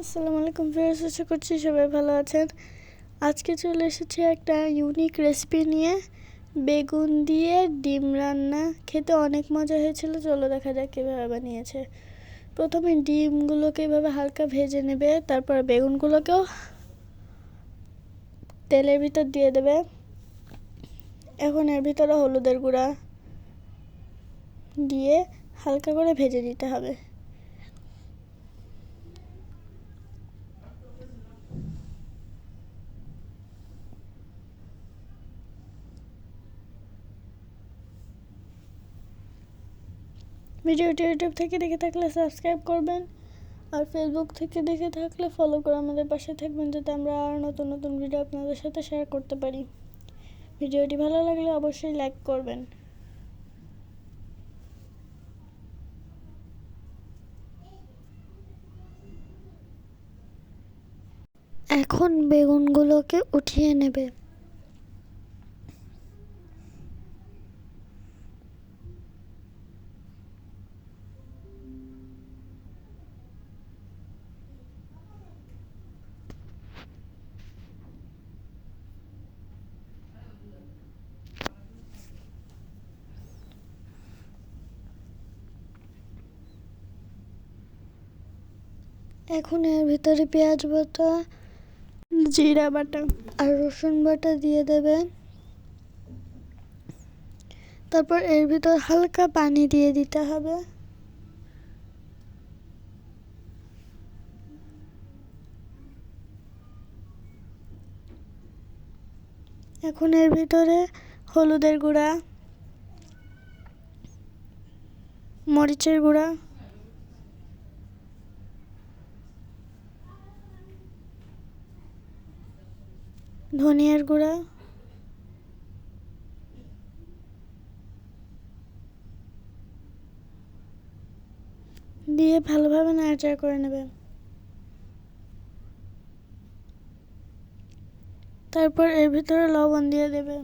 আসসালামু আলাইকুম ফেরত আশা করছি সবাই ভালো আছেন। আজকে চলে এসেছি একটা ইউনিক রেসিপি নিয়ে। বেগুন দিয়ে ডিম রান্না। খেতে অনেক মজা হয়েছিল, চলো দেখা যাক কীভাবে বানিয়েছে। প্রথমে ডিমগুলোকে এভাবে হালকা ভেজে নেবে, তারপর বেগুনগুলোকেও তেলের ভিতর দিয়ে দেবে। এখন এর ভিতরে হলুদের গুঁড়া দিয়ে হালকা করে ভেজে দিতে হবে। ভিডিওটি ইউটিউব থেকে দেখে থাকলে সাবস্ক্রাইব করবেন আর ফেসবুক থেকে দেখে থাকলে ফলো করে আমাদের পাশে থাকবেন যাতে আমরা আর নতুন নতুন ভিডিও আপনাদের সাথে শেয়ার করতে পারি। ভিডিওটি ভালো লাগলে অবশ্যই লাইক করবেন। এখন বেগুনগুলোকে উঠিয়ে নেবে। এখন এর ভিতরে পেঁয়াজ বাটা জিরা বাটা। আর রসুন বাটা দিয়ে দেবে। তারপর এর ভিতর হালকা পানি দিয়ে দিতে হবে। এখন এর ভিতরে হলুদের গুঁড়া মরিচের গুঁড়া ধনিয়ার গুঁড়া। দিয়ে ভালোভাবে নাড়াচাড়া করে নেবে। তারপর এর ভিতরে লবণ দিয়ে দেবে।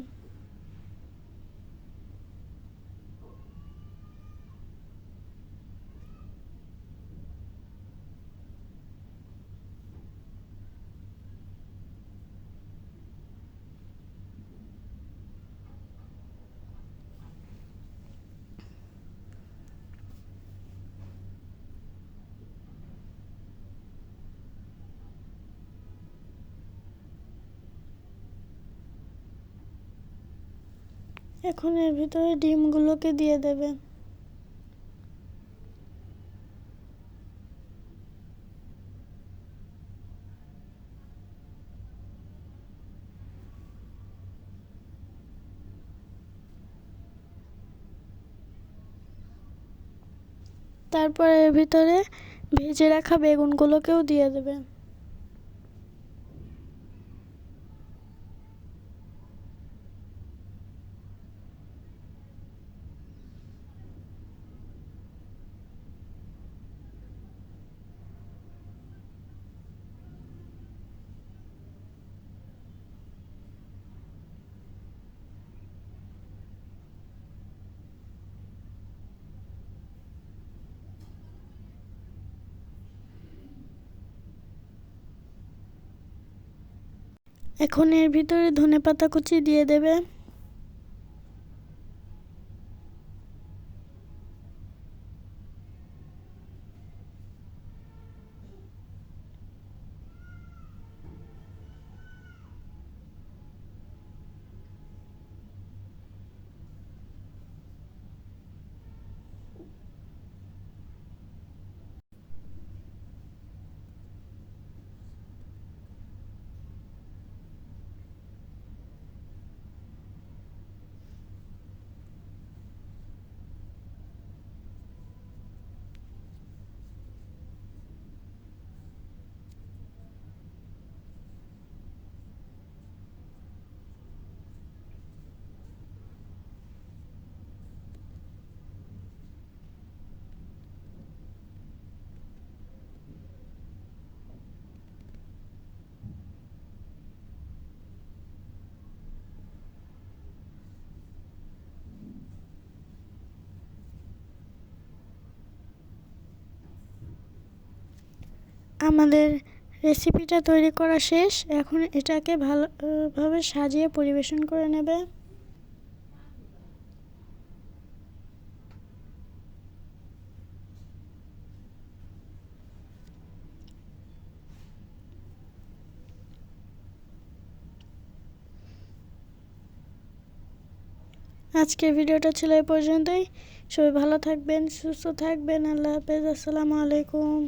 এখন এর ভিতরে ডিমগুলোকে দিয়ে দেবে। তারপর এর ভিতরে ভেজে রাখা বেগুনগুলোকেও দিয়ে দেবে। এখন এর ভিতরে ধনে পাতা কুচি দিয়ে দেবে। আমাদের রেসিপিটা তৈরি করা শেষ। এখন এটাকে ভালোভাবে সাজিয়ে পরিবেশন করে নেবে। আজকের ভিডিওটা ছিল এই পর্যন্তই। সবাই ভালো থাকবেন, সুস্থ থাকবেন। আল্লাহ হাফেজ। আসসালামু আলাইকুম।